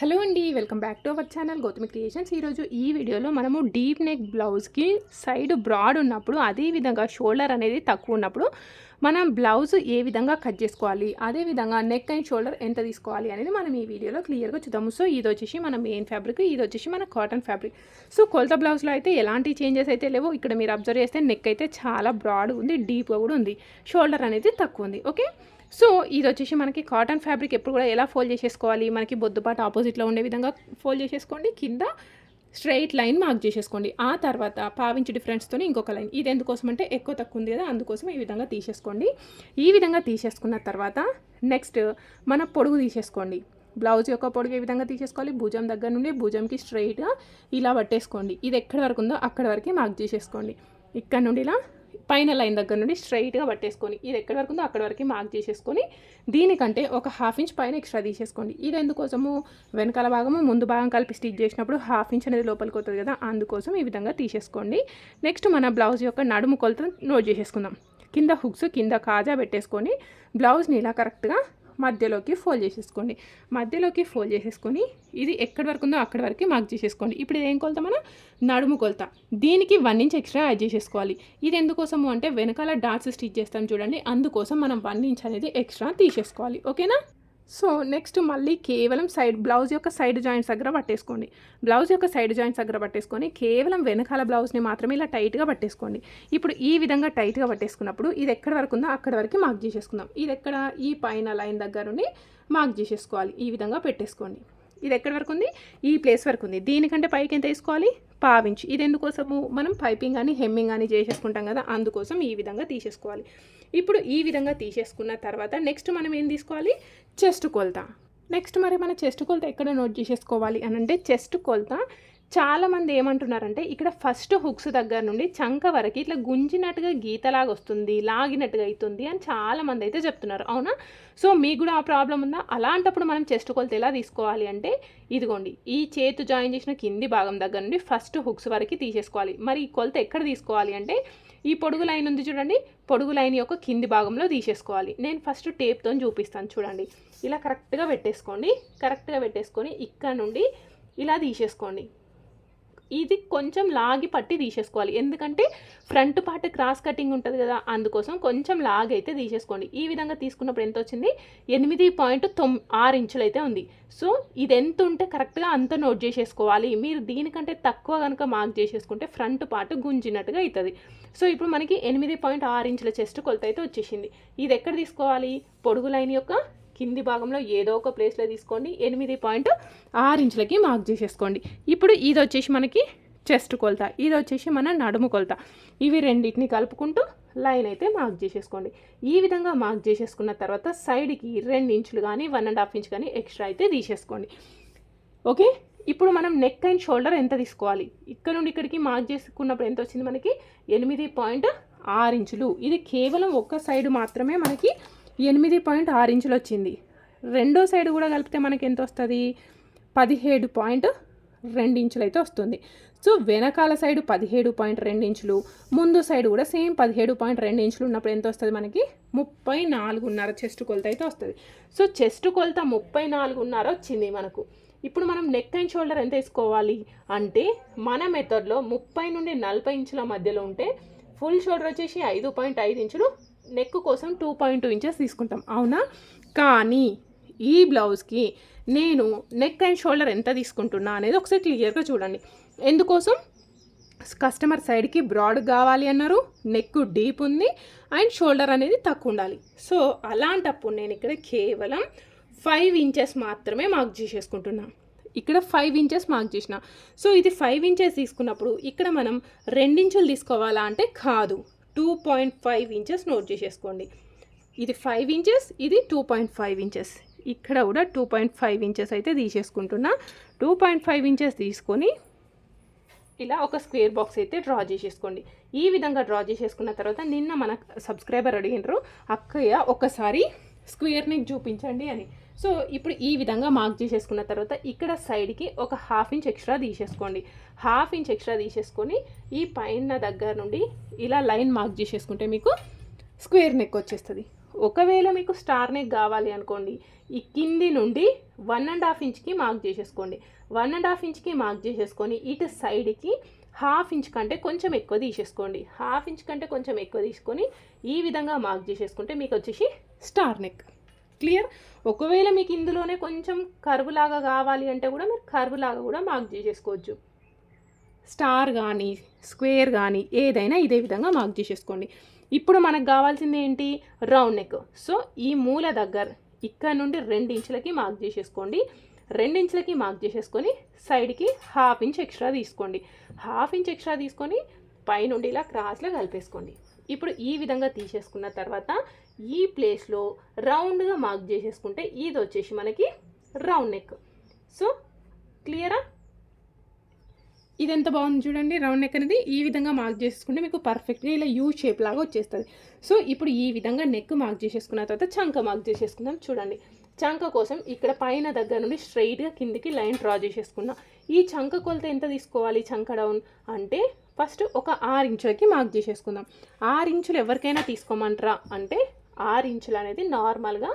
Hello అండి welcome back to our channel Gautami creations. ఈరోజు ఈ వీడియోలో మనము డీప్ నెక్ బ్లౌజ్కి సైడ్ బ్రాడ్ ఉన్నప్పుడు అదే విధంగా షోల్డర్ అనేది తక్కువ ఉన్నప్పుడు మనం బ్లౌజ్ ఏ విధంగా కట్ చేసుకోవాలి అదే విధంగా నెక్ అండ్ షోల్డర్ ఎంత తీసుకోవాలి అనేది మనం ఈ వీడియోలో క్లియర్గా చూద్దాము. సో ఇది వచ్చేసి మన మెయిన్ ఫ్యాబ్రిక్ ఇది వచ్చేసి మన కాటన్ ఫ్యాబ్రిక్. సో కొలత బ్లౌజ్లో అయితే ఎలాంటి చేంజెస్ అయితే లేవు. ఇక్కడ మీరు అబ్జర్వ్ చేస్తే నెక్ అయితే చాలా బ్రాడ్ ఉంది డీప్గా కూడా ఉంది. షోల్డర్ అనేది తక్కువ ఉంది ఓకే? సో ఇది వచ్చేసి మనకి కాటన్ ఫ్యాబ్రిక్ ఎప్పుడు కూడా ఎలా ఫోల్డ్ చేసేసుకోవాలి? మనకి బొద్దుపాటు ఆపోజిట్లో ఉండే విధంగా ఫోల్డ్ చేసేసుకోండి. కింద స్ట్రైట్ లైన్ మార్క్ చేసేసుకోండి. ఆ తర్వాత పావించి డిఫరెన్స్తో ఇంకొక లైన్ ఇది ఎందుకోసం అంటే ఎక్కువ తక్కువ ఉంది కదా అందుకోసం ఈ విధంగా తీసేసుకోండి. ఈ విధంగా తీసేసుకున్న తర్వాత నెక్స్ట్ మన పొడుగు తీసేసుకోండి. బ్లౌజ్ యొక్క పొడుగు ఏ విధంగా తీసేసుకోవాలి? భుజం దగ్గర నుండి భుజంకి స్ట్రైట్గా ఇలా పట్టేసుకోండి. ఇది ఎక్కడి వరకు ఉందో అక్కడి వరకు మార్క్ చేసేసుకోండి. ఇక్కడ నుండి ఇలా పైన లైన్ దగ్గర నుండి స్ట్రైట్గా పట్టేసుకొని ఇది ఎక్కడి వరకు ఉందో అక్కడి వరకు మార్క్ చేసేసుకొని దీనికంటే ఒక హాఫ్ ఇంచ్ పైన ఎక్స్ట్రా తీసేసుకోండి. ఇది ఎందుకోసము? వెనకాల భాగము ముందు భాగం కలిపి స్టిచ్ చేసినప్పుడు హాఫ్ ఇంచ్ అనేది లోపలికి వస్తుంది కదా అందుకోసం ఈ విధంగా తీసేసుకోండి. నెక్స్ట్ మన బ్లౌజ్ యొక్క నడుము కొలత నోట్ చేసేసుకుందాం. కింద హుక్స్ కింద కాజా పెట్టేసుకొని బ్లౌజ్ని ఇలా కరెక్ట్గా మధ్యలోకి ఫోల్డ్ చేసేసుకోండి. మధ్యలోకి ఫోల్డ్ చేసేసుకొని ఇది ఎక్కడి వరకు ఉందో అక్కడి వరకు మార్క్ చేసేసుకోండి. ఇప్పుడు ఇది ఏం కొలత మన? నడుము కొలత. దీనికి వన్ ఇంచ్ ఎక్స్ట్రా యాడ్ చేసేసుకోవాలి. ఇది ఎందుకోసము అంటే వెనకాల డాట్స్ స్టిచ్ చేస్తాం చూడండి. అందుకోసం మనం వన్ ఇంచ్ అనేది ఎక్స్ట్రా తీసేసుకోవాలి. ఓకేనా? సో నెక్స్ట్ మళ్ళీ కేవలం సైడ్ బ్లౌజ్ యొక్క సైడ్ జాయింట్స్ దగ్గర పట్టేసుకోండి. బ్లౌజ్ యొక్క సైడ్ జాయింట్స్ దగ్గర పట్టేసుకొని కేవలం వెనకాల బ్లౌజ్ని మాత్రమే ఇలా టైట్గా పట్టేసుకోండి. ఇప్పుడు ఈ విధంగా టైట్గా పట్టేసుకున్నప్పుడు ఇది ఎక్కడ వరకు ఉందో అక్కడ వరకు మార్క్ చేసేసుకుందాం. ఇది ఎక్కడ? ఈ పైన లైన్ దగ్గరని మార్క్ చేసేసుకోవాలి. ఈ విధంగా పెట్టేసుకోండి. ఇది ఎక్కడి వరకు ఉంది? ఈ ప్లేస్ వరకు ఉంది. దీనికంటే పైకి ఎంత తీసుకోవాలి పావించి ఇది ఎందుకోసము? మనం పైపింగ్ కానీ హెమ్మింగ్ కానీ చేసేసుకుంటాం కదా అందుకోసం ఈ విధంగా తీసేసుకోవాలి. ఇప్పుడు ఈ విధంగా తీసేసుకున్న తర్వాత నెక్స్ట్ మనం ఏం తీసుకోవాలి? చెస్ట్ కొలత. నెక్స్ట్ మరి మన చెస్ట్ కొలత ఎక్కడ నోట్ చేసేసుకోవాలి? అని అంటే చెస్ట్ కొలత చాలామంది ఏమంటున్నారంటే ఇక్కడ ఫస్ట్ హుక్స్ దగ్గర నుండి చంక వరకు ఇట్లా గుంజినట్టుగా గీతలాగా వస్తుంది లాగినట్టుగా అవుతుంది అని చాలామంది అయితే చెప్తున్నారు. అవునా? సో మీకు కూడా ఆ ప్రాబ్లం ఉందా? అలాంటప్పుడు మనం చెస్ట్ కొలత ఎలా తీసుకోవాలి అంటే ఇదిగోండి ఈ చేతు జాయిన్ చేసిన కింది భాగం దగ్గర నుండి ఫస్ట్ హుక్స్ వరకు తీసేసుకోవాలి. మరి ఈ కొలత ఎక్కడ తీసుకోవాలి అంటే ఈ పొడుగు లైన్ ఉంది చూడండి పొడుగు లైన్ యొక్క కింది భాగంలో తీసేసుకోవాలి. నేను ఫస్ట్ టేప్తో చూపిస్తాను చూడండి. ఇలా కరెక్ట్గా పెట్టేసుకోండి కరెక్ట్గా పెట్టేసుకొని ఇక్కడ నుండి ఇలా తీసేసుకోండి. ఇది కొంచెం లాగి పట్టి తీసేసుకోవాలి. ఎందుకంటే ఫ్రంట్ పార్ట్ క్రాస్ కటింగ్ ఉంటుంది కదా అందుకోసం కొంచెం లాగ్ అయితే తీసేసుకోండి. ఈ విధంగా తీసుకున్నప్పుడు ఎంత వచ్చింది? ఎనిమిది పాయింట్ తొమ్ ఆరు ఇంచులు అయితే ఉంది. సో ఇది ఎంత ఉంటే కరెక్ట్గా అంత నోట్ చేసేసుకోవాలి. మీరు దీనికంటే తక్కువ కనుక మార్క్ చేసేసుకుంటే ఫ్రంట్ పార్ట్ గుంజినట్టుగా అవుతుంది సో ఇప్పుడు మనకి ఎనిమిది పాయింట్ ఆరు ఇంచుల చెస్ట్ కొలత అయితే వచ్చేసింది. ఇది ఎక్కడ తీసుకోవాలి? పొడుగు లైన్ యొక్క కింది భాగంలో ఏదో ఒక ప్లేస్లో తీసుకోండి. ఎనిమిది పాయింట్ ఆరు ఇంచులకి మార్క్ చేసేసుకోండి. ఇప్పుడు ఇది వచ్చేసి మనకి చెస్ట్ కొలత. ఇది వచ్చేసి మన నడుము కొలత. ఇవి రెండింటిని కలుపుకుంటూ లైన్ అయితే మార్క్ చేసేసుకోండి. ఈ విధంగా మార్క్ చేసేసుకున్న తర్వాత సైడ్కి రెండు ఇంచులు కానీ వన్ అండ్ హాఫ్ ఇంచ్ కానీ ఎక్స్ట్రా అయితే తీసేసుకోండి. ఓకే? ఇప్పుడు మనం నెక్ అండ్ షోల్డర్ ఎంత తీసుకోవాలి? ఇక్కడ నుండి ఇక్కడికి మార్క్ చేసుకున్నప్పుడు ఎంత వచ్చింది మనకి? ఎనిమిది పాయింట్ ఆరు ఇంచులు. ఇది కేవలం ఒక్క సైడ్ మాత్రమే మనకి ఎనిమిది పాయింట్ ఆరు ఇంచులు వచ్చింది. రెండో సైడ్ కూడా కలిపితే మనకి ఎంత వస్తుంది? పదిహేడు పాయింట్ రెండు ఇంచులు అయితే వస్తుంది. సో వెనకాల సైడ్ పదిహేడు పాయింట్ రెండు ఇంచులు ముందు సైడ్ కూడా సేమ్ పదిహేడు పాయింట్ రెండు ఇంచులు ఉన్నప్పుడు ఎంత వస్తుంది మనకి? ముప్పై నాలుగున్నర చెస్ట్ కొలత అయితే వస్తుంది. సో చెస్ట్ కొలత ముప్పై నాలుగున్నర వచ్చింది మనకు. ఇప్పుడు మనం నెక్ అండ్ షోల్డర్ ఎంత వేసుకోవాలి? అంటే మన మెథడ్లో ముప్పై నుండి నలభై ఇంచుల మధ్యలో ఉంటే ఫుల్ షోల్డర్ వచ్చేసి ఐదు పాయింట్ ఐదు ఇంచులు నెక్ కోసం టూ పాయింట్ టూ ఇంచెస్ తీసుకుంటాం. అవునా? కానీ ఈ బ్లౌజ్కి నేను నెక్ అండ్ షోల్డర్ ఎంత తీసుకుంటున్నా అనేది ఒకసారి క్లియర్గా చూడండి. ఎందుకోసం? కస్టమర్ సైడ్కి బ్రాడ్ కావాలి అన్నారు నెక్ డీప్ ఉంది అండ్ షోల్డర్ అనేది తక్కువ ఉండాలి. సో అలాంటప్పుడు నేను ఇక్కడ కేవలం ఫైవ్ ఇంచెస్ మాత్రమే మార్క్ చేసేసుకుంటున్నాను ఇక్కడ ఫైవ్ ఇంచెస్ మార్క్ చేసిన. సో ఇది ఫైవ్ ఇంచెస్ తీసుకున్నప్పుడు ఇక్కడ మనం రెండించులు తీసుకోవాలా అంటే కాదు. Two point five inches note చేసేసుకోండి. ఇది ఫైవ్ ఇంచెస్ ఇది టూ పాయింట్ ఫైవ్ ఇంచెస్. ఇక్కడ కూడా టూ పాయింట్ ఫైవ్ ఇంచెస్ అయితే తీసేసుకుంటున్నా. టూ పాయింట్ ఫైవ్ ఇంచెస్ తీసుకొని ఇలా ఒక స్క్వేర్ బాక్స్ అయితే డ్రా చేసేసుకోండి. ఈ విధంగా డ్రా చేసేసుకున్న తర్వాత నిన్న మన సబ్స్క్రైబర్ అడిగినారు అక్కయ్య ఒకసారి స్క్వేర్ నెక్ చూపించండి అని. సో ఇప్పుడు ఈ విధంగా మార్క్ చేసేసుకున్న తర్వాత ఇక్కడ సైడ్కి ఒక హాఫ్ ఇంచ్ ఎక్స్ట్రా తీసేసుకోండి. హాఫ్ ఇంచ్ ఎక్స్ట్రా తీసేసుకొని ఈ పైన దగ్గర నుండి ఇలా లైన్ మార్క్ చేసేసుకుంటే మీకు స్క్వేర్ నెక్ వచ్చేస్తుంది. ఒకవేళ మీకు స్టార్ నెక్ కావాలి అనుకోండి ఈ కింది నుండి వన్ అండ్ హాఫ్ ఇంచ్కి మార్క్ చేసేసుకోండి. వన్ అండ్ హాఫ్ ఇంచ్కి మార్క్ చేసేసుకొని ఇటు సైడ్కి హాఫ్ ఇంచ్ కంటే కొంచెం ఎక్కువ తీసేసుకోండి. హాఫ్ ఇంచ్ కంటే కొంచెం ఎక్కువ తీసుకొని ఈ విధంగా మార్క్ చేసేసుకుంటే మీకు వచ్చేసి స్టార్ నెక్ క్లియర్. ఒకవేళ మీకు ఇందులోనే కొంచెం కర్వ్ లాగా కావాలి అంటే కూడా మీరు కర్వ్ లాగా కూడా మార్క్ చేసేసుకోవచ్చు. స్టార్ కానీ స్క్వేర్ కానీ ఏదైనా ఇదే విధంగా మార్క్ చేసేసుకోండి. ఇప్పుడు మనకు కావాల్సింది ఏంటి? Round neck. సో ఈ మూల దగ్గర ఇక్కడ నుండి రెండు ఇంచులకి మార్క్ చేసేసుకోండి. రెండు ఇంచులకి మార్క్ చేసేసుకొని సైడ్కి హాఫ్ ఇంచ్ ఎక్స్ట్రా తీసుకోండి. హాఫ్ ఇంచ్ ఎక్స్ట్రా తీసుకొని పైనుండి ఇలా క్రాస్లో కలిపేసుకోండి. ఇప్పుడు ఈ విధంగా తీసేసుకున్న తర్వాత ఈ ప్లేస్లో రౌండ్గా మార్క్ చేసేసుకుంటే ఇది వచ్చేసి మనకి రౌండ్ నెక్ సో క్లియరా ఇది ఎంత బాగుంది చూడండి రౌండ్ నెక్ అనేది ఈ విధంగా మార్క్ చేసుకుంటే మీకు పర్ఫెక్ట్గా ఇలా యూ షేప్ లాగా వచ్చేస్తుంది. సో ఇప్పుడు ఈ విధంగా నెక్ మార్క్ చేసేసుకున్న తర్వాత చంక మార్క్ చేసేసుకుందాం చూడండి. చంక కోసం ఇక్కడ పైన దగ్గర నుండి స్ట్రైట్గా కిందికి లైన్ డ్రా చేసేసుకున్నాం. ఈ చంక కొలత ఎంత తీసుకోవాలి చంక డౌన్ అంటే ఫస్ట్ ఒక ఆరు ఇంచులకి మార్క్ చేసేసుకుందాం. ఆరు ఇంచులు ఎవరికైనా తీసుకోమంటారా? అంటే ఆరు ఇంచులు అనేది నార్మల్గా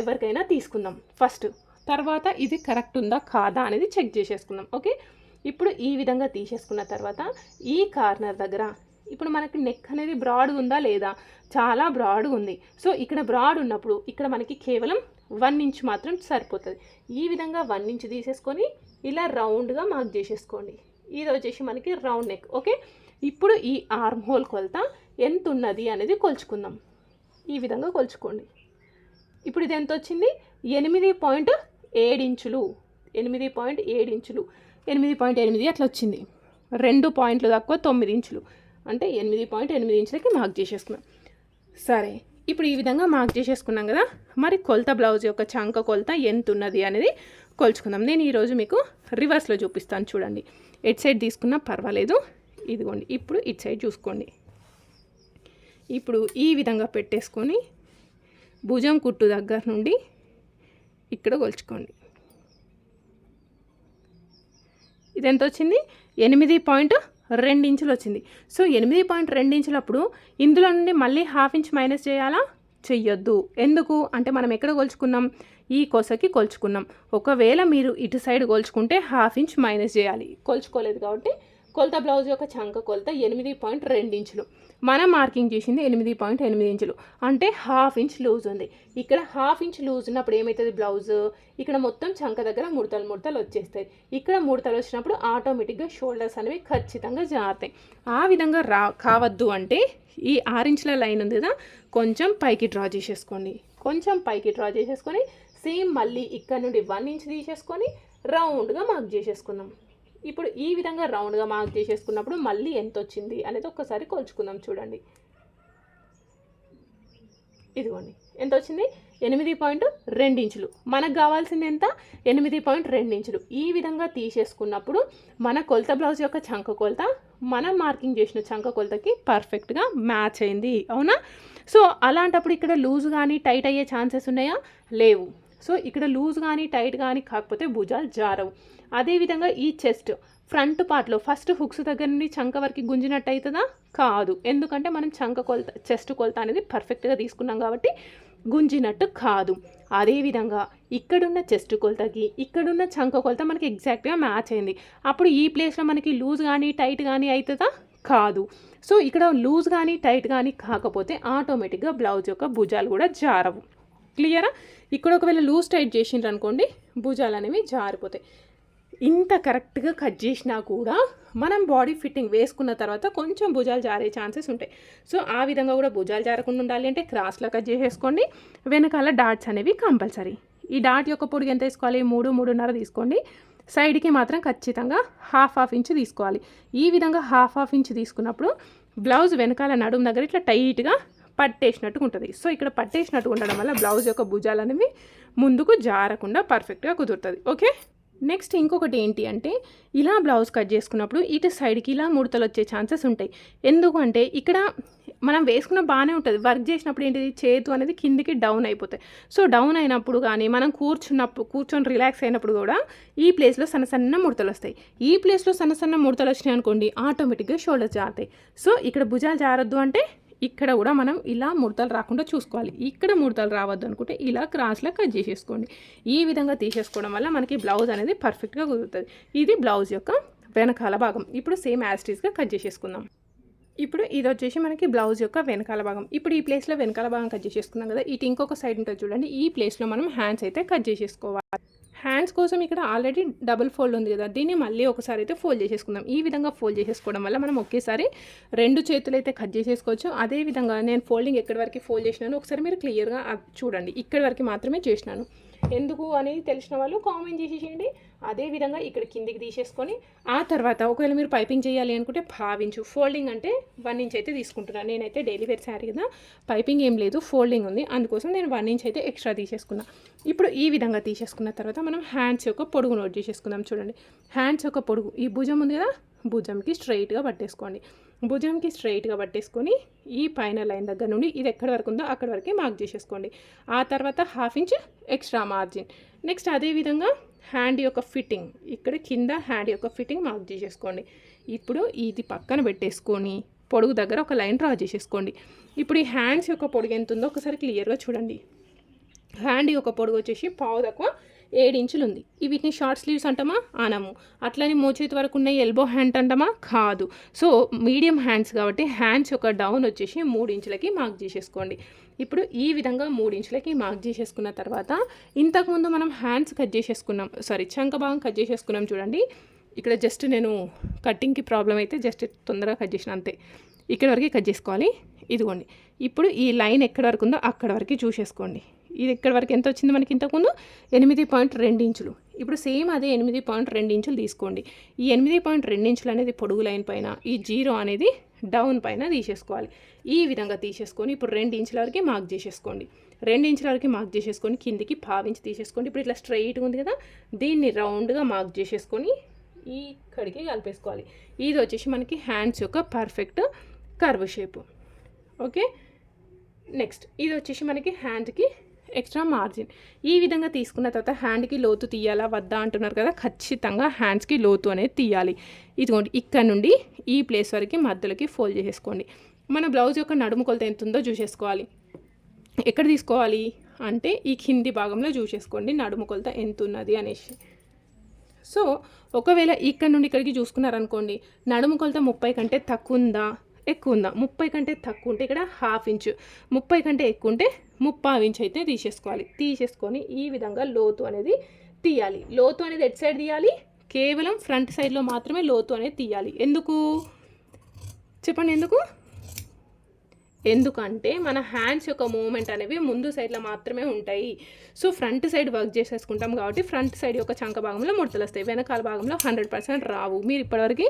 ఎవరికైనా తీసుకుందాం. ఫస్ట్ తర్వాత ఇది కరెక్ట్ ఉందా కాదా అనేది చెక్ చేసేసుకుందాం. ఓకే ఇప్పుడు ఈ విధంగా తీసేసుకున్న తర్వాత ఈ కార్నర్ దగ్గర ఇప్పుడు మనకి నెక్ అనేది బ్రాడ్ ఉందా లేదా? చాలా బ్రాడ్ ఉంది. సో ఇక్కడ బ్రాడ్ ఉన్నప్పుడు ఇక్కడ మనకి కేవలం వన్ ఇంచ్ మాత్రం సరిపోతుంది. ఈ విధంగా వన్ ఇంచ్ తీసేసుకొని ఇలా రౌండ్గా మార్క్ చేసేసుకోండి. ఇది వచ్చేసి మనకి రౌండ్ నెక్ ఓకే? ఇప్పుడు ఈ ఆర్మ్ హోల్ కొలత ఎంత ఉన్నది అనేది కొలుచుకుందాం. ఈ విధంగా కొలుచుకోండి. ఇప్పుడు ఇది ఎంత వచ్చింది ఎనిమిది పాయింట్ ఏడు ఇంచులు. ఎనిమిది పాయింట్ ఏడు ఇంచులు. ఎనిమిది పాయింట్ ఎనిమిది అట్లా వచ్చింది రెండు పాయింట్లు తక్కువ తొమ్మిది ఇంచులు. అంటే ఎనిమిది పాయింట్ ఎనిమిది ఇంచులకి మార్క్ చేసేసుకున్నాం. సరే ఇప్పుడు ఈ విధంగా మార్క్ చేసేసుకున్నాం కదా? మరి కొలత బ్లౌజ్ యొక్క చంక కొలత ఎంత ఉన్నది అనేది కొలుచుకుందాం. నేను ఈరోజు మీకు రివర్స్లో చూపిస్తాను చూడండి. ఎట్ సైడ్ తీసుకున్నా పర్వాలేదు. ఇదిగోండి ఇప్పుడు ఇట్ సైడ్ చూసుకోండి. ఇప్పుడు ఈ విధంగా పెట్టేసుకొని భుజం కుట్టు దగ్గర నుండి ఇక్కడ కొలుచుకోండి. ఇది ఎంత వచ్చింది? ఎనిమిది పాయింట్ రెండు ఇంచులు వచ్చింది. సో ఎనిమిది పాయింట్ రెండు ఇంచులప్పుడు ఇందులో నుండి మళ్ళీ హాఫ్ ఇంచ్ మైనస్ చేయాలా? చెయ్యొద్దు. ఎందుకు? అంటే మనం ఎక్కడ కొలుచుకున్నాం? ఈ కొసకి కొలుచుకున్నాం. ఒకవేళ మీరు ఇటు సైడ్ కొలుచుకుంటే హాఫ్ ఇంచ్ మైనస్ చేయాలి. కొలుచుకోలేదు కాబట్టి కొలత బ్లౌజ్ యొక్క చంక కొలత ఎనిమిది పాయింట్ రెండు ఇంచులు. మనం మార్కింగ్ చేసింది ఎనిమిది పాయింట్ ఎనిమిది ఇంచులు. అంటే హాఫ్ ఇంచ్ లూజ్ ఉంది. ఇక్కడ హాఫ్ ఇంచ్ లూజ్ ఉన్నప్పుడు ఏమవుతుంది బ్లౌజ్? ఇక్కడ మొత్తం చంక దగ్గర ముడతలు ముడతలు వచ్చేస్తాయి. ఇక్కడ ముడతలు వచ్చినప్పుడు ఆటోమేటిక్గా షోల్డర్స్ అనేవి ఖచ్చితంగా జారుతాయి. ఆ విధంగా రా కావద్దు అంటే ఈ ఆరించుల లైన్ ఉంది కదా కొంచెం పైకి డ్రా చేసేసుకోండి. కొంచెం పైకి డ్రా చేసేసుకొని సేమ్ మళ్ళీ ఇక్కడ నుండి వన్ ఇంచ్ తీసేసుకొని రౌండ్గా మార్క్ చేసేసుకుందాం ఇప్పుడు ఈ విధంగా రౌండ్గా మార్క్ చేసేసుకున్నప్పుడు మళ్ళీ ఎంత వచ్చింది అనేది ఒక్కసారి కొలుచుకుందాం చూడండి. ఇదిగోండి ఎంత వచ్చింది ఎనిమిది పాయింట్ రెండు ఇంచులు. మనకు కావాల్సింది ఎంత? ఎనిమిది పాయింట్ రెండు ఇంచులు. ఈ విధంగా తీసేసుకున్నప్పుడు మన కొలత బ్లౌజ్ యొక్క చంక కొలత మనం మార్కింగ్ చేసిన చంక కొలతకి పర్ఫెక్ట్గా మ్యాచ్ అయింది. అవునా? సో అలాంటప్పుడు ఇక్కడ లూజ్ కానీ టైట్ అయ్యే ఛాన్సెస్ ఉన్నాయా? లేవు. సో ఇక్కడ లూజ్ కానీ టైట్ కానీ కాకపోతే భుజాలు జారవు. అదేవిధంగా ఈ చెస్ట్ ఫ్రంట్ పార్ట్లో ఫస్ట్ హుక్స్ దగ్గర నుండి చంక వరకు గుంజినట్టు అవుతుందా కాదు. ఎందుకంటే మనం చంక కొలత చెస్ట్ కొలత అనేది పర్ఫెక్ట్గా తీసుకున్నాం కాబట్టి గుంజినట్టు కాదు. అదేవిధంగా ఇక్కడున్న చెస్ట్ కొలతకి ఇక్కడున్న చంక కొలత మనకి ఎగ్జాక్ట్గా మ్యాచ్ అయింది. అప్పుడు ఈ ప్లేస్లో మనకి లూజ్ కానీ టైట్ కానీ అవుతుందా కాదు. సో ఇక్కడ లూజ్ కానీ టైట్ కానీ కాకపోతే ఆటోమేటిక్గా బ్లౌజ్ యొక్క భుజాలు కూడా జారవు. క్లియరా? ఇక్కడ ఒకవేళ లూజ్ టైట్ చేసిండ్రు అనుకోండి భుజాలు అనేవి జారిపోతాయి. ఇంత కరెక్ట్గా కట్ చేసినా కూడా మనం బాడీ ఫిట్టింగ్ వేసుకున్న తర్వాత కొంచెం భుజాలు జారే ఛాన్సెస్ ఉంటాయి. సో ఆ విధంగా కూడా భుజాలు జారకుండా ఉండాలి అంటే క్రాస్లో కట్ చేసేసుకోండి. వెనకాల డాట్స్ అనేవి కంపల్సరీ. ఈ డాట్ యొక్క పొడుగు ఎంత తీసుకోవాలి మూడు మూడున్నర తీసుకోండి. సైడ్కి మాత్రం ఖచ్చితంగా హాఫ్ హాఫ్ ఇంచ్ తీసుకోవాలి. ఈ విధంగా హాఫ్ హాఫ్ ఇంచ్ తీసుకున్నప్పుడు బ్లౌజ్ వెనకాల నడుము దగ్గర ఇట్లా టైట్గా పట్టేసినట్టుగా ఉంటుంది సో ఇక్కడ పట్టేసినట్టు ఉండడం వల్ల బ్లౌజ్ యొక్క భుజాలు అనేవి ముందుకు జారకుండా పర్ఫెక్ట్గా కుదురుతుంది. ఓకే? నెక్స్ట్ ఇంకొకటి ఏంటి అంటే ఇలా బ్లౌజ్ కట్ చేసుకున్నప్పుడు ఇటు సైడ్కి ఇలా ముడతలు వచ్చే ఛాన్సెస్ ఉంటాయి. ఎందుకంటే ఇక్కడ మనం వేసుకున్న బాగానే ఉంటుంది. వర్క్ చేసినప్పుడు ఏంటిది? చేతు అనేది కిందికి డౌన్ అయిపోతాయి. సో డౌన్ అయినప్పుడు కానీ మనం కూర్చున్నప్పుడు కూర్చొని రిలాక్స్ అయినప్పుడు కూడా ఈ ప్లేస్లో సన్న సన్న ముడతలు వస్తాయి ఈ ప్లేస్లో సన్న సన్న ముడతలు వచ్చినాయి అనుకోండి ఆటోమేటిక్గా షోల్డర్స్ జారుతాయి. సో ఇక్కడ భుజాలు జారద్దు అంటే ఇక్కడ కూడా మనం ఇలా ముడతలు రాకుండా చూసుకోవాలి. ఇక్కడ ముడతలు రావద్దు అనుకుంటే ఇలా క్రాస్లా కట్ చేసేసుకోండి. ఈ విధంగా తీసేసుకోవడం వల్ల మనకి బ్లౌజ్ అనేది పర్ఫెక్ట్గా కుదురుతుంది. ఇది బ్లౌజ్ యొక్క వెనకాల భాగం. ఇప్పుడు సేమ్ యాస్టీస్గా కట్ చేసేసుకుందాం. ఇప్పుడు ఇది వచ్చేసి మనకి బ్లౌజ్ యొక్క వెనకాల భాగం. ఇప్పుడు ఈ ప్లేస్లో వెనకాల భాగం కట్ చేసేసుకున్నాం కదా ఇటు ఇంకొక సైడ్ ఉంటుంది చూడండి. ఈ ప్లేస్లో మనం హ్యాండ్స్ అయితే కట్ చేసేసుకోవాలి. హ్యాండ్స్ కోసం ఇక్కడ ఆల్రెడీ డబుల్ ఫోల్డ్ ఉంది కదా దీన్ని మళ్ళీ ఒకసారి అయితే ఫోల్డ్ చేసేసుకుందాం. ఈ విధంగా ఫోల్డ్ చేసేసుకోవడం వల్ల మనం ఒకేసారి రెండు చేతులు అయితే కట్ చేసేసుకోవచ్చు. అదే విధంగా నేను ఫోల్డింగ్ ఎక్కడి వరకు ఫోల్డ్ చేసినాను ఒకసారి మీరు క్లియర్గా చూడండి. ఇక్కడి వరకు మాత్రమే చేసినాను. ఎందుకు అనేది తెలిసిన వాళ్ళు కామెంట్ చేసేసేయండి. అదే విధంగా ఇక్కడ కిందికి తీసేసుకొని ఆ తర్వాత ఒకవేళ మీరు పైపింగ్ చేయాలి అనుకుంటే భావించు ఫోల్డింగ్ అంటే వన్ ఇంచ్ అయితే తీసుకుంటున్నాను నేనైతే డైలీ వేర్ శారీ కదా పైపింగ్ ఏం లేదు ఫోల్డింగ్ ఉంది. అందుకోసం నేను వన్ ఇంచ్ అయితే ఎక్స్ట్రా తీసేసుకున్నా. ఇప్పుడు ఈ విధంగా తీసేసుకున్న తర్వాత మనం హ్యాండ్స్ యొక్క పొడుగు నోట్ చేసేసుకుందాం చూడండి. హ్యాండ్స్ యొక్క పొడుగు ఈ భుజం ఉంది కదా భుజంకి స్ట్రైట్గా పట్టేసుకోండి. భుజంకి స్ట్రైట్గా పట్టేసుకొని ఈ పైన లైన్ దగ్గర నుండి ఇది ఎక్కడి వరకు ఉందో అక్కడి వరకే మార్క్ చేసేసుకోండి. ఆ తర్వాత half inch extra margin. Next అదేవిధంగా హ్యాండ్ యొక్క ఫిట్టింగ్. ఇక్కడ కింద హ్యాండ్ యొక్క ఫిట్టింగ్ మార్క్ చేసేసుకోండి. ఇప్పుడు ఇది పక్కన పెట్టేసుకొని పొడుగు దగ్గర ఒక లైన్ డ్రా చేసేసుకోండి. ఇప్పుడు ఈ హ్యాండ్స్ యొక్క పొడుగు ఎంత ఉందో ఒకసారి క్లియర్గా చూడండి. హ్యాండ్ యొక్క పొడుగు వచ్చేసి పావు తక్కువ ఏడు ఇంచులు ఉంది వీటిని షార్ట్ స్లీవ్స్ అంటామా? అనము అట్లనే మోచేతి వరకు ఉన్న ఎల్బో హ్యాండ్ అంటామా? కాదు. సో మీడియం హ్యాండ్స్ కాబట్టి హ్యాండ్స్ యొక్క డౌన్ వచ్చేసి మూడు ఇంచులకి మార్క్ చేసేసుకోండి. ఇప్పుడు ఈ విధంగా మూడు ఇంచులకి మార్క్ చేసేసుకున్న తర్వాత ఇంతకుముందు మనం హ్యాండ్స్ కట్ చేసేసుకున్నాం. సారీ చంక భాగం కట్ చేసేసుకున్నాం చూడండి. ఇక్కడ జస్ట్ నేను కట్టింగ్కి ప్రాబ్లం అయితే జస్ట్ తొందరగా కట్ చేసిన అంతే. ఇక్కడ వరకు కట్ చేసుకోవాలి. ఇదిగోండి. ఇప్పుడు ఈ లైన్ ఎక్కడ వరకు ఉందో అక్కడ వరకు చూసేసుకోండి. ఇది ఇక్కడ వరకు ఎంత వచ్చింది మనకి ఇంతకుముందు? ఎనిమిది పాయింట్ రెండు ఇంచులు. ఇప్పుడు సేమ్ అదే ఎనిమిది పాయింట్ రెండు ఇంచులు తీసుకోండి. ఈ ఎనిమిది పాయింట్ రెండు ఇంచులు అనేది పొడుగు లైన్ పైన ఈ జీరో అనేది డౌన్ పైన తీసేసుకోవాలి. ఈ విధంగా తీసేసుకొని ఇప్పుడు రెండు ఇంచుల వరకు మార్క్ చేసేసుకోండి. రెండు ఇంచుల వరకు మార్క్ చేసేసుకొని కిందికి పావించి తీసేసుకోండి. ఇప్పుడు ఇట్లా స్ట్రైట్గా ఉంది కదా దీన్ని రౌండ్గా మార్క్ చేసేసుకొని ఈ కడికి కలిపేసుకోవాలి. ఇది వచ్చేసి మనకి హ్యాండ్స్ యొక్క perfect curve shape okay next ఇది వచ్చేసి మనకి హ్యాండ్కి ఎక్స్ట్రా మార్జిన్. ఈ విధంగా తీసుకున్న తర్వాత హ్యాండ్కి లోతు తీయాలా వద్దా అంటున్నారు కదా ఖచ్చితంగా హ్యాండ్స్కి లోతు అనేది తీయాలి. ఇదిగోండి ఇక్కడ నుండి ఈ ప్లేస్ వరకు మధ్యలోకి ఫోల్డ్ చేసేసుకోండి. మన బ్లౌజ్ యొక్క నడుము కొలత ఎంత ఉందో చూసేసుకోవాలి. ఎక్కడ తీసుకోవాలి అంటే ఈ కింది భాగంలో చూసేసుకోండి నడుము కొలత ఎంత ఉన్నది అనేసి. సో ఒకవేళ ఇక్కడ నుండి ఇక్కడికి చూసుకున్నారనుకోండి నడుము కొలత ముప్పై కంటే తక్కువ ఉందా? ఎక్కువ ఉందా? ముప్పై కంటే తక్కువ ఉంటే ఇక్కడ హాఫ్ ఇంచు. ముప్పై కంటే ఎక్కువ ఉంటే ముప్పావు ఇంచ్ అయితే తీసేసుకోవాలి. తీసేసుకొని ఈ విధంగా లోతు అనేది తీయాలి. లోతు అనేది ఎట్ సైడ్ తీయాలి? కేవలం ఫ్రంట్ సైడ్లో మాత్రమే లోతు అనేది తీయాలి. ఎందుకు? చెప్పండి ఎందుకు? ఎందుకంటే మన హ్యాండ్స్ యొక్క మూమెంట్ అనేవి ముందు సైడ్లో మాత్రమే ఉంటాయి. సో ఫ్రంట్ సైడ్ వర్క్ చేసేసుకుంటాం కాబట్టి ఫ్రంట్ సైడ్ యొక్క చంక భాగంలో ముడతలు వస్తాయి. వెనకాల భాగంలో హండ్రెడ్ పర్సెంట్ రావు. మీరు ఇప్పటివరకు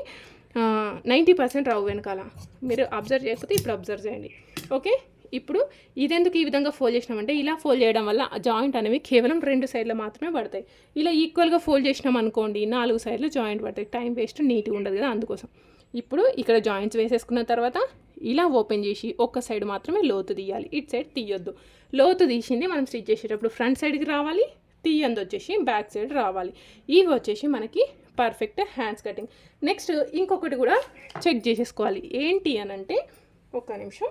నైంటీ పర్సెంట్ రావు వెనకాల. మీరు అబ్జర్వ్ చేయకపోతే ఇప్పుడు అబ్జర్వ్ చేయండి. ఓకే? ఇప్పుడు ఇదెందుకు ఈ విధంగా ఫోల్డ్ చేసినామంటే ఇలా ఫోల్డ్ చేయడం వల్ల జాయింట్ అనేవి కేవలం రెండు సైడ్లో మాత్రమే పడతాయి. ఇలా ఈక్వల్గా ఫోల్డ్ చేసినాం అనుకోండి నాలుగు సైడ్లు జాయింట్ పడతాయి. టైం వేస్ట్ నీట్గా ఉండదు కదా అందుకోసం. ఇప్పుడు ఇక్కడ జాయింట్స్ వేసేసుకున్న తర్వాత ఇలా ఓపెన్ చేసి ఒక్క సైడ్ మాత్రమే లోతు తీయాలి. ఇటు సైడ్ తీయొద్దు. లోతు తీసింది మనం స్టిచ్ చేసేటప్పుడు ఫ్రంట్ సైడ్కి రావాలి తీయంది వచ్చేసి బ్యాక్ సైడ్ రావాలి. ఇవి వచ్చేసి మనకి పర్ఫెక్ట్ హ్యాండ్స్ కటింగ్ నెక్స్ట్ ఇంకొకటి కూడా చెక్ చేసేసుకోవాలి. ఏంటి అని అంటే ఒక్క నిమిషం.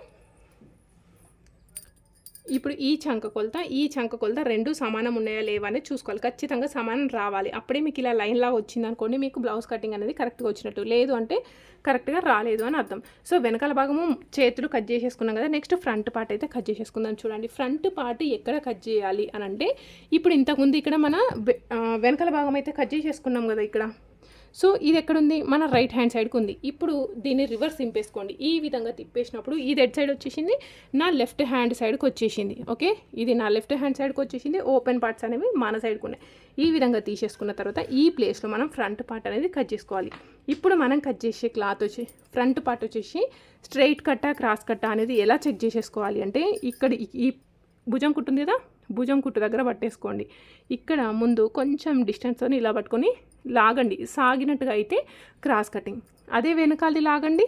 ఇప్పుడు ఈ చంక కొలత ఈ చంక కొలత రెండు సమానం ఉన్నాయా లేవా అనేది చూసుకోవాలి. ఖచ్చితంగా సమానం రావాలి. అప్పుడే మీకు ఇలా లైన్లా వచ్చింది అనుకోండి మీకు బ్లౌజ్ కటింగ్ అనేది కరెక్ట్గా వచ్చినట్టు. లేదు అంటే కరెక్ట్గా రాలేదు అని అర్థం. సో వెనకాల భాగము చేతులు కట్ చేసేసుకున్నాం కదా నెక్స్ట్ ఫ్రంట్ పార్ట్ అయితే కట్ చేసేసుకుందాం చూడండి. ఫ్రంట్ పార్ట్ ఎక్కడ కట్ చేయాలి అని అంటే ఇప్పుడు ఇంతకుముందు ఇక్కడ మన వెనకాల భాగం అయితే కట్ చేసేసుకున్నాం కదా ఇక్కడ. సో ఇది ఎక్కడుంది? మన రైట్ హ్యాండ్ సైడ్కి ఉంది. ఇప్పుడు దీన్ని రివర్స్ తింపేసుకోండి ఈ విధంగా తిప్పేసినప్పుడు ఇది ఎడ్ సైడ్ వచ్చేసింది? నా లెఫ్ట్ హ్యాండ్ సైడ్కి వచ్చేసింది. ఓకే ఇది నా లెఫ్ట్ హ్యాండ్ సైడ్కి వచ్చేసింది. ఓపెన్ పార్ట్స్ అనేవి మన సైడ్కి ఉన్నాయి. ఈ విధంగా తీసేసుకున్న తర్వాత ఈ ప్లేస్లో మనం ఫ్రంట్ పార్ట్ అనేది కట్ చేసుకోవాలి. ఇప్పుడు మనం కట్ చేసే క్లాత్ వచ్చి ఫ్రంట్ పార్ట్ వచ్చేసి స్ట్రైట్ కట్టా క్రాస్ కట్టా అనేది ఎలా చెక్ చేసేసుకోవాలి అంటే ఇక్కడ ఈ- భుజం కుట్టుంది కదా? భుజం కుట్టు దగ్గర పట్టేసుకోండి. ఇక్కడ ముందు కొంచెం డిస్టెన్స్తో ఇలా పట్టుకొని లాగండి. సాగినట్టుగా అయితే క్రాస్ కటింగ్ అదే వెనకాలది లాగండి.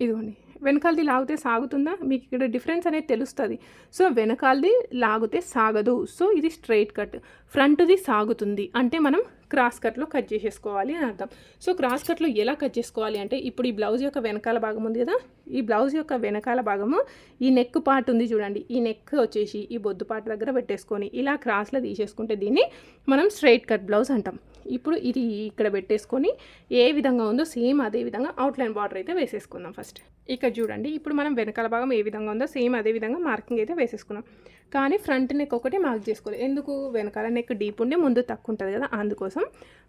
ఇదిగోండి. వెనకాలది లాగితే సాగుతుందా? మీకు ఇక్కడ డిఫరెన్స్ అనేది తెలుస్తుంది. సో వెనకాలది లాగితే సాగదు. సో ఇది స్ట్రైట్ కట్. ఫ్రంట్ది సాగుతుంది. అంటే మనం క్రాస్ కట్లో కట్ చేసేసుకోవాలి అని అర్థం. సో క్రాస్ కట్లో ఎలా కట్ చేసుకోవాలి అంటే ఇప్పుడు ఈ బ్లౌజ్ యొక్క వెనకాల భాగం ఉంది కదా? ఈ బ్లౌజ్ యొక్క వెనకాల భాగము ఈ నెక్ పార్ట్ ఉంది చూడండి. ఈ నెక్ వచ్చేసి ఈ బొద్దు పార్ట్ దగ్గర పెట్టేసుకొని ఇలా క్రాస్లో తీసేసుకుంటే దీన్ని మనం స్ట్రైట్ కట్ బ్లౌజ్ అంటాం. ఇప్పుడు ఇది ఇక్కడ పెట్టేసుకొని ఏ విధంగా ఉందో సేమ్ అదే విధంగా అవుట్లైన్ బార్డర్ అయితే వేసేసుకుందాం ఫస్ట్ ఇక్కడ చూడండి ఇప్పుడు మనం వెనకాల భాగం ఏ విధంగా ఉందో సేమ్ అదే విధంగా మార్కింగ్ అయితే వేసేసుకున్నాం. కానీ ఫ్రంట్ నెక్ ఒకటి మార్క్ చేసుకోవాలి. ఎందుకు? వెనకాల నెక్ డీప్ ఉండి ముందు తక్కువ ఉంటుంది కదా అందుకోసం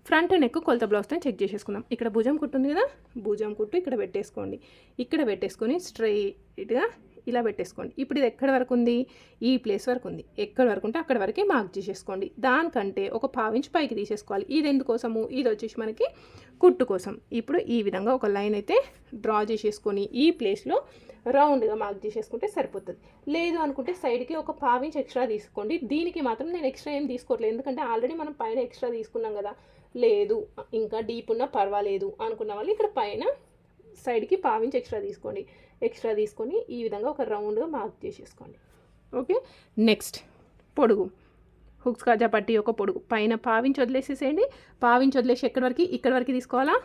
ఫ్రంట్ నెక్ కొలత బ్లౌజ్తో చెక్ చేసేసుకుందాం. ఇక్కడ భుజం కుట్టు ఉంది కదా భుజం కుట్టు ఇక్కడ పెట్టేసుకోండి. ఇక్కడ పెట్టేసుకొని స్ట్రైట్గా ఇలా పెట్టేసుకోండి. ఇప్పుడు ఇది ఎక్కడి వరకు ఉంది? ఈ ప్లేస్ వరకు ఉంది. ఎక్కడి వరకు ఉంటే అక్కడ వరకే మార్క్ చేసేసుకోండి. దానికంటే ఒక పావించి పైకి తీసేసుకోవాలి. ఇది ఎందుకోసము ఇది వచ్చేసి మనకి కుట్టు కోసం. ఇప్పుడు ఈ విధంగా ఒక లైన్ అయితే డ్రా చేసేసుకొని ఈ ప్లేస్లో రౌండ్గా మార్క్ చేసేసుకుంటే సరిపోతుంది. లేదు అనుకుంటే సైడ్కి ఒక పావించి ఎక్స్ట్రా తీసుకోండి. దీనికి మాత్రం నేను ఎక్స్ట్రా ఏం తీసుకోవట్లేదు. ఎందుకంటే ఆల్రెడీ మనం పైన ఎక్స్ట్రా తీసుకున్నాం కదా. లేదు ఇంకా డీప్ ఉన్నా పర్వాలేదు అనుకున్న వాళ్ళు ఇక్కడ పైన సైడ్కి పావించి ఎక్స్ట్రా తీసుకోండి. ఎక్స్ట్రా తీసుకొని ఈ విధంగా ఒక రౌండ్గా మార్క్ చేసేసుకోండి. ఓకే నెక్స్ట్ పొడుగు. హుక్స్ కాజా పట్టి ఒక పొడుగు. పైన పావించి వదిలేసేసేయండి. పావించి వదిలేసి ఎక్కడి వరకు ఇక్కడ వరకు తీసుకోవాలా?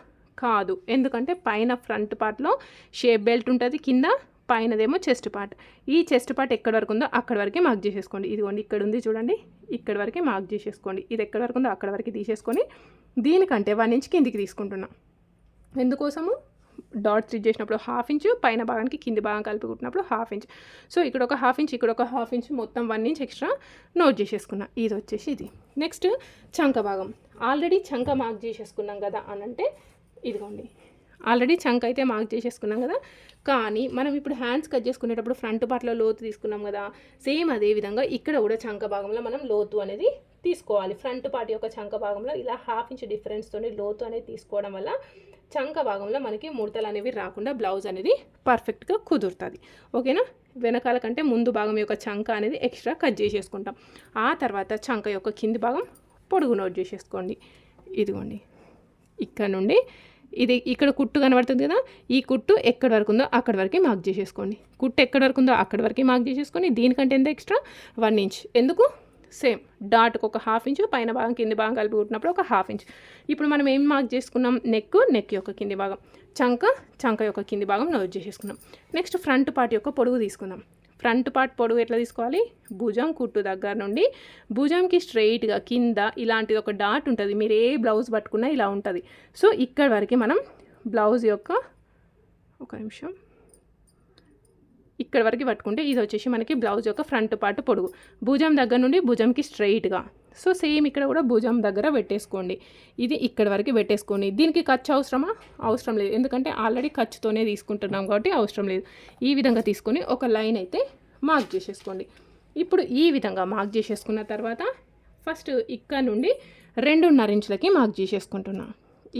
కాదు. ఎందుకంటే పైన ఫ్రంట్ పార్ట్లో షేప్ బెల్ట్ ఉంటుంది కింద పైనదేమో చెస్ట్ పార్ట్ ఈ చెస్ట్ పార్ట్ ఎక్కడి వరకు ఉందో అక్కడ వరకే మార్క్ చేసేసుకోండి. ఇదిగోండి ఇక్కడ ఉంది చూడండి. ఇక్కడ వరకే మార్క్ చేసేసుకోండి. ఇది ఎక్కడి వరకు ఉందో అక్కడ వరకు తీసేసుకొని దీనికంటే వన్ ఇంచ్ కిందికి తీసుకుంటున్నాం. ఎందుకోసము? డాట్ స్టిచ్ చేసినప్పుడు హాఫ్ ఇంచ్ పైన భాగానికి కింది భాగం కలిపి కుట్టినప్పుడు హాఫ్ ఇంచ్ సో ఇక్కడ ఒక హాఫ్ ఇంచ్ ఇక్కడ ఒక హాఫ్ ఇంచ్ మొత్తం వన్ ఇంచ్ ఎక్స్ట్రా నోట్ చేసేసుకున్నా. ఇది వచ్చేసి ఇది. నెక్స్ట్ చంక భాగం. ఆల్రెడీ చంక మార్క్ చేసేసుకున్నాం కదా అని అంటే ఇదిగోండి. ఆల్రెడీ చంక్ అయితే మార్క్ చేసేసుకున్నాం కదా. కానీ మనం ఇప్పుడు హ్యాండ్స్ కట్ చేసుకునేటప్పుడు ఫ్రంట్ పార్ట్లో లోతు తీసుకున్నాం కదా. సేమ్ అదే విధంగా ఇక్కడ కూడా చంక భాగంలో మనం లోతు అనేది తీసుకోవాలి. ఫ్రంట్ పార్ట్ యొక్క చంక భాగంలో ఇలా హాఫ్ ఇంచ్ డిఫరెన్స్తో లోతు అనేది తీసుకోవడం వల్ల చంక భాగంలో మనకి ముడతలు అనేవి రాకుండా బ్లౌజ్ అనేది పర్ఫెక్ట్గా కుదురుతుంది. ఓకేనా వెనకాల కంటే ముందు భాగం యొక్క చంక అనేది ఎక్స్ట్రా కట్ చేసేసుకుంటాం. ఆ తర్వాత చంక యొక్క కింది భాగం పొడుగు నోట్ చేసేసుకోండి. ఇదిగోండి. ఇక్కడ నుండి ఇది ఇక్కడ కుట్టు కనబడుతుంది కదా? ఈ కుట్టు ఎక్కడి వరకు ఉందో అక్కడి వరకే మార్క్ చేసేసుకోండి. కుట్టు ఎక్కడి వరకు ఉందో అక్కడి వరకు మార్క్ చేసేసుకొని దీనికంటే ఎంత ఎక్స్ట్రా వన్ ఇంచ్ ఎందుకు? సేమ్. డాట్కి ఒక హాఫ్ ఇంచు పైన భాగం కింది భాగం కలిపి కుట్టినప్పుడు ఒక హాఫ్ ఇంచ్. ఇప్పుడు మనం ఏం మార్క్ చేసుకున్నాం? నెక్ నెక్ యొక్క కింది భాగం. చంక చంక యొక్క కింది భాగం నోట్ చేసేసుకున్నాం. నెక్స్ట్ ఫ్రంట్ పార్ట్ యొక్క పొడుగు తీసుకుందాం. ఫ్రంట్ పార్ట్ పొడుగు ఎట్లా తీసుకోవాలి? భుజం కుట్టు దగ్గర నుండి. భుజంకి స్ట్రైట్గా కింద ఇలాంటిది ఒక డాట్ ఉంటుంది. మీరు ఏ బ్లౌజ్ పట్టుకున్నా ఇలా ఉంటుంది. సో ఇక్కడ వరకు మనం బ్లౌజ్ యొక్క ఒక నిమిషం. ఇక్కడ వరకు పట్టుకుంటే ఇది వచ్చేసి మనకి బ్లౌజ్ యొక్క ఫ్రంట్ పార్ట్ పొడుగు. భుజం దగ్గర నుండి భుజంకి స్ట్రైట్గా. సో సేమ్ ఇక్కడ కూడా భుజం దగ్గర పెట్టేసుకోండి. ఇది ఇక్కడ వరకు పెట్టేసుకోండి. దీనికి ఖర్చు అవసరమా? అవసరం లేదు. ఎందుకంటే ఆల్రెడీ ఖర్చుతోనే తీసుకుంటున్నాం కాబట్టి అవసరం లేదు. ఈ విధంగా తీసుకొని ఒక లైన్ అయితే మార్క్ చేసేసుకోండి. ఇప్పుడు ఈ విధంగా మార్క్ చేసేసుకున్న తర్వాత ఫస్ట్ ఇక్కడ నుండి రెండున్నర ఇంచులకి మార్క్ చేసేసుకుంటున్నా.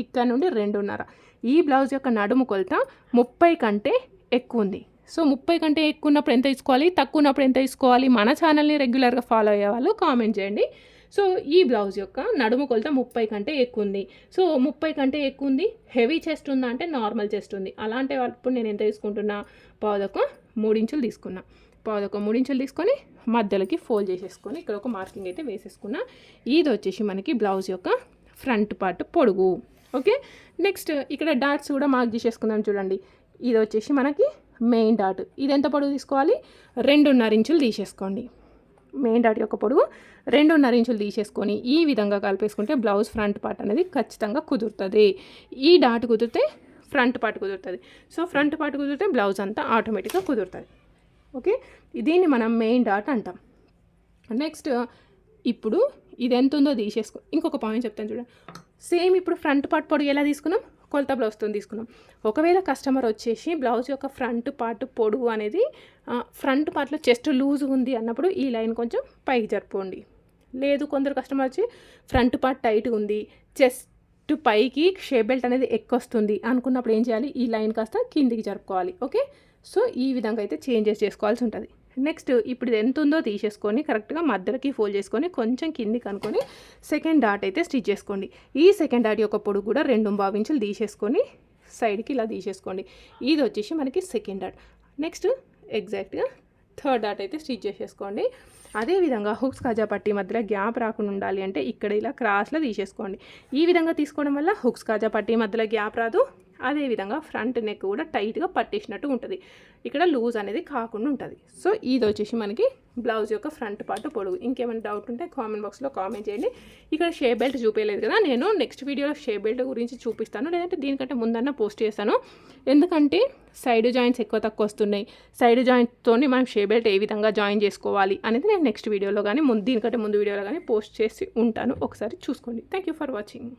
ఇక్కడ నుండి రెండున్నర. ఈ బ్లౌజ్ యొక్క నడుము కొలత ముప్పై కంటే ఎక్కువ ఉంది. సో ముప్పై కంటే ఎక్కువ ఉన్నప్పుడు ఎంత తీసుకోవాలి? తక్కువ ఉన్నప్పుడు ఎంత తీసుకోవాలి? మన ఛానల్ని రెగ్యులర్గా ఫాలో అయ్యే వాళ్ళు కామెంట్ చేయండి. సో ఈ బ్లౌజ్ యొక్క నడుము కొలత ముప్పై కంటే ఎక్కువ ఉంది సో ముప్పై కంటే ఎక్కువ ఉంది హెవీ చెస్ట్ ఉందా అంటే నార్మల్ చెస్ట్ ఉంది. అలాంటి వాళ్ళప్పుడు నేను ఎంత తీసుకుంటున్నా? పావుదొక మూడించులు తీసుకున్నా. పావుదొక మూడించులు తీసుకొని మధ్యలోకి ఫోల్డ్ చేసేసుకొని ఇక్కడ ఒక మార్కింగ్ అయితే వేసేసుకున్నా. ఇది వచ్చేసి మనకి బ్లౌజ్ యొక్క ఫ్రంట్ పార్ట్ పొడుగు. ఓకే? నెక్స్ట్ ఇక్కడ డాట్స్ కూడా మార్క్ చేసేసుకుందాం చూడండి. ఇది వచ్చేసి మనకి మెయిన్ డాట్. ఇది ఎంత పొడుగు తీసుకోవాలి? రెండున్నర ఇంచులు తీసేసుకోండి. మెయిన్ డాట్ యొక్క పొడుగు రెండున్నర ఇంచులు తీసేసుకొని ఈ విధంగా కలిపేసుకుంటే బ్లౌజ్ ఫ్రంట్ పార్ట్ అనేది ఖచ్చితంగా కుదురుతుంది. ఈ డాట్ కుదిరితే ఫ్రంట్ పార్ట్ కుదురుతుంది. సో ఫ్రంట్ పార్ట్ కుదిరితే బ్లౌజ్ అంతా ఆటోమేటిక్గా కుదురుతుంది. ఓకే? దీన్ని మనం మెయిన్ డాట్ అంటాం. నెక్స్ట్ ఇప్పుడు ఇది ఎంత ఉందో తీసేసుకో ఇంకొక పాయింట్ చెప్తాను చూడండి. సేమ్ ఇప్పుడు ఫ్రంట్ పార్ట్ పొడుగు ఎలా తీసుకున్నాం? కొలత బ్లౌజ్తో తీసుకున్నాం. ఒకవేళ కస్టమర్ వచ్చేసి బ్లౌజ్ యొక్క ఫ్రంట్ పార్ట్ పొడుగు అనేది ఫ్రంట్ పార్ట్లో చెస్ట్ లూజ్ ఉంది అన్నప్పుడు ఈ లైన్ కొంచెం పైకి జరుపుకోండి లేదు కొందరు కస్టమర్ వచ్చి ఫ్రంట్ పార్ట్ టైట్గా ఉంది చెస్ట్ పైకి షేప్ బెల్ట్ అనేది ఎక్కొస్తుంది అనుకున్నప్పుడు ఏం చేయాలి? ఈ లైన్ కాస్త కిందికి జరుపుకోవాలి. ఓకే? సో ఈ విధంగా అయితే చేంజెస్ చేసుకోవాల్సి ఉంటుంది. నెక్స్ట్ ఇప్పుడు ఇది ఎంత ఉందో తీసేసుకొని కరెక్ట్గా మధ్యలోకి ఫోల్డ్ చేసుకొని కొంచెం కిందికి అనుకొని సెకండ్ డాట్ అయితే స్టిచ్ చేసుకోండి. ఈ సెకండ్ డాట్ యొక్క పొడుగు కూడా రెండు భావించులు తీసేసుకొని సైడ్కి ఇలా తీసేసుకోండి. ఇది వచ్చేసి మనకి సెకండ్ డాట్. నెక్స్ట్ ఎగ్జాక్ట్గా థర్డ్ డాట్ అయితే స్టిచ్ చేసేసుకోండి. అదేవిధంగా హుక్స్ కాజా పట్టి మధ్యలో గ్యాప్ రాకుండా ఉండాలి అంటే ఇక్కడ ఇలా క్రాస్లో తీసేసుకోండి. ఈ విధంగా తీసుకోవడం వల్ల హుక్స్ కాజా పట్టి మధ్యలో గ్యాప్ రాదు. అదేవిధంగా ఫ్రంట్ నెక్ కూడా టైట్గా పట్టేసినట్టు ఉంటుంది. ఇక్కడ లూజ్ అనేది కాకుండా ఉంటుంది. సో ఇది వచ్చేసి మనకి బ్లౌజ్ యొక్క ఫ్రంట్ పార్ట్ పొడుగు. ఇంకేమైనా డౌట్ ఉంటే కామెంట్ బాక్స్లో కామెంట్ చేయండి. ఇక్కడ షే బెల్ట్ చూపించలేదు కదా నేను నెక్స్ట్ వీడియోలో షే బెల్ట్ గురించి చూపిస్తాను. లేదంటే దీనికంటే ముందన్న పోస్ట్ చేస్తాను. ఎందుకంటే సైడ్ జాయింట్స్ ఎక్కువ తక్కువ వస్తున్నాయి. సైడ్ జాయింట్తో మనం షే బెల్ట్ ఏ విధంగా జాయిన్ చేసుకోవాలి అనేది నేను నెక్స్ట్ వీడియోలో కానీ ముందు దీనికంటే ముందు వీడియోలో కానీ పోస్ట్ చేసి ఉంటాను. ఒకసారి చూసుకోండి. Thank you for watching.